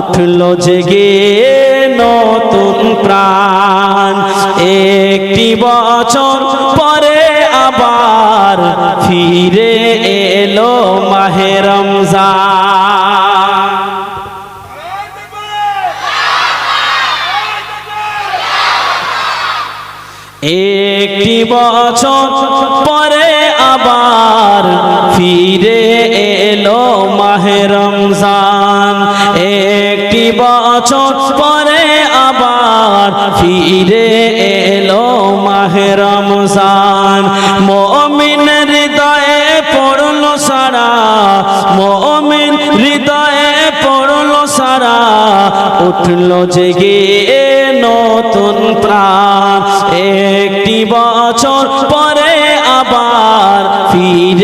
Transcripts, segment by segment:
উঠল জেগে নতুন প্রাণ। একটি বছর পরে আবার ফিরে এলো মাহে রমজান। একটি বছর পরে আবার ফিরে ফিরে এলো মাহে সান মমিন হৃদয়ে পড়ল সারা, মমিন হৃদয়ে পড়ল সারা। উঠল জেগে নতুন প্রাণ। একটি বছর পরে আবার ফিরে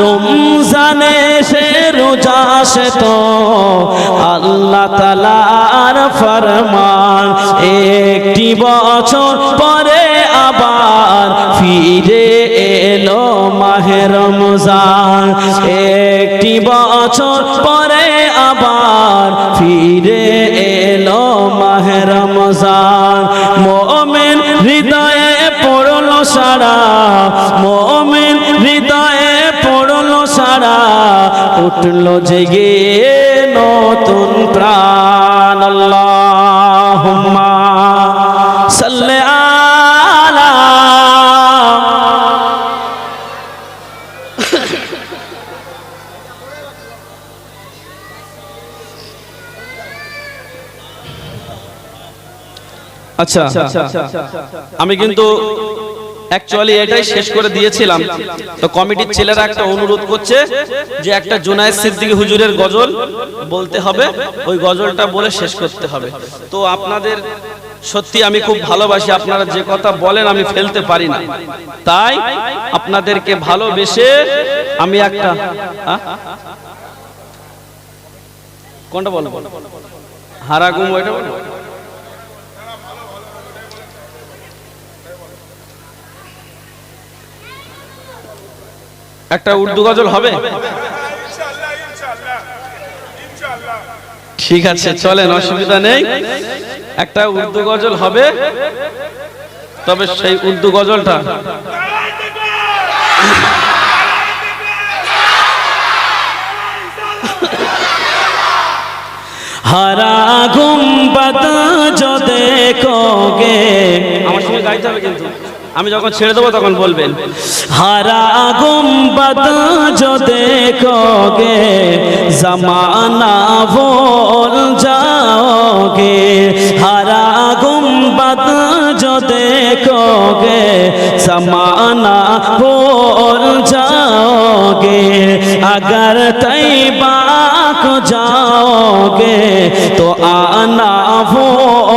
রমজানে সে রোজা সে তো। আল্লাহ তালার ফরমান, একটি বছর পরে আবার ফিরে এলো মাহে রমজান। একটি বছর পরে আবার ফিরে এলো মাহে রমজান। মোমেন হৃদয়ে পড়ল সারা, মোমেন হৃদয়ে উঠল জেগে নতুন প্রাণ আল্লাহ সাল্লে আলা আচ্ছা আমি কিন্তু অ্যাকচুয়ালি এটাই শেষ করে দিয়েছিলাম। তো কমিটির ছেলেরা একটা অনুরোধ করছে যে একটা জুনায়েদ সিদ্দিকী হুজুরের গজল বলতে হবে। ওই গজলটা বলে শেষ করতে হবে। তো আপনাদের সত্যি আমি খুব ভালোবাসি। আপনারা যে কথা বলেন আমি ফেলতে পারি না। তাই আপনাদেরকে ভালোবেসে আমি একটা? কোনটা বলো হারাগুম ওইটা বলো একটা উর্দু গজল হবে? ঠিক আছে চলেন অসুবিধা নেই। একটা উর্দু গজল হবে তবে সেই উর্দু গজলটা। হারা গুম্বাদ দেখোগে আমার সঙ্গে গাইতে হবে কিন্তু। আমি যখন ছেড়ে দেবো তখন বলবেন। হারা ঘুম गुम्बद जो देखोगे जमाना भूल जाओगे हरा गुम्बद जो देखोगे जमाना भूल जाओगे अगर तैबा को जाओगे तो आना भूल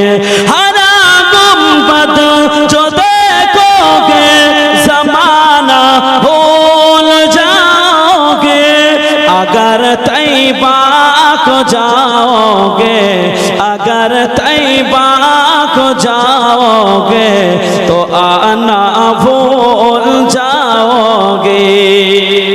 کو جاؤ گے اگر طیبہ کو جاؤ گے تو آنا بھول جاؤ گے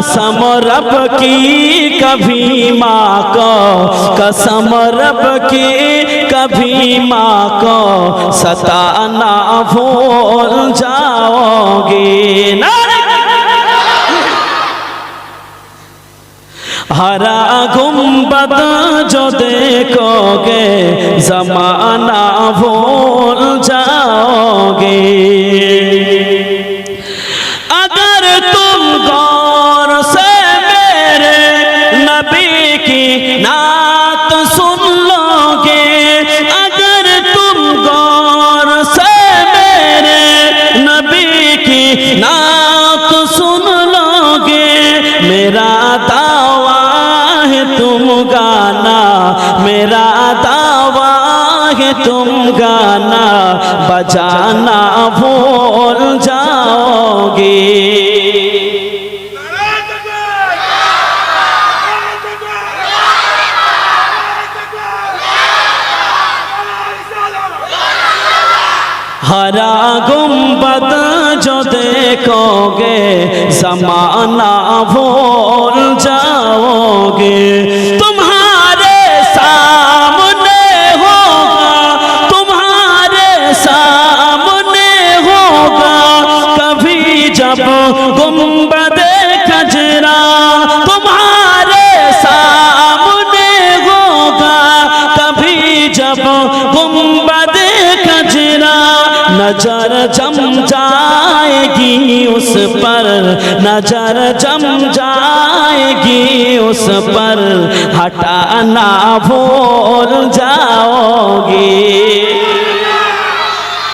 قسم رب کی کبھی ماں کو، قسم رب کی کبھی ماں کو ستا نہ بھول جاؤ گے ہرا گنبد جو دیکھو گے، زمانہ بھول नात सुन लोगे अगर तुम गौर से मेरे नबी की नात सुन लोगे मेरा दावा है तुम गाना मेरा दावा है तुम गाना बजाना हरा गुम्बद जो देखोगे जमाना भूल जाओगे तुम्हारे सामने होगा तुम्हारे सामने होगा कभी जब نظر جم جائے گی اس پر، نظر جم جائے گی اس پر۔ ہٹانا بھول جاؤ گے۔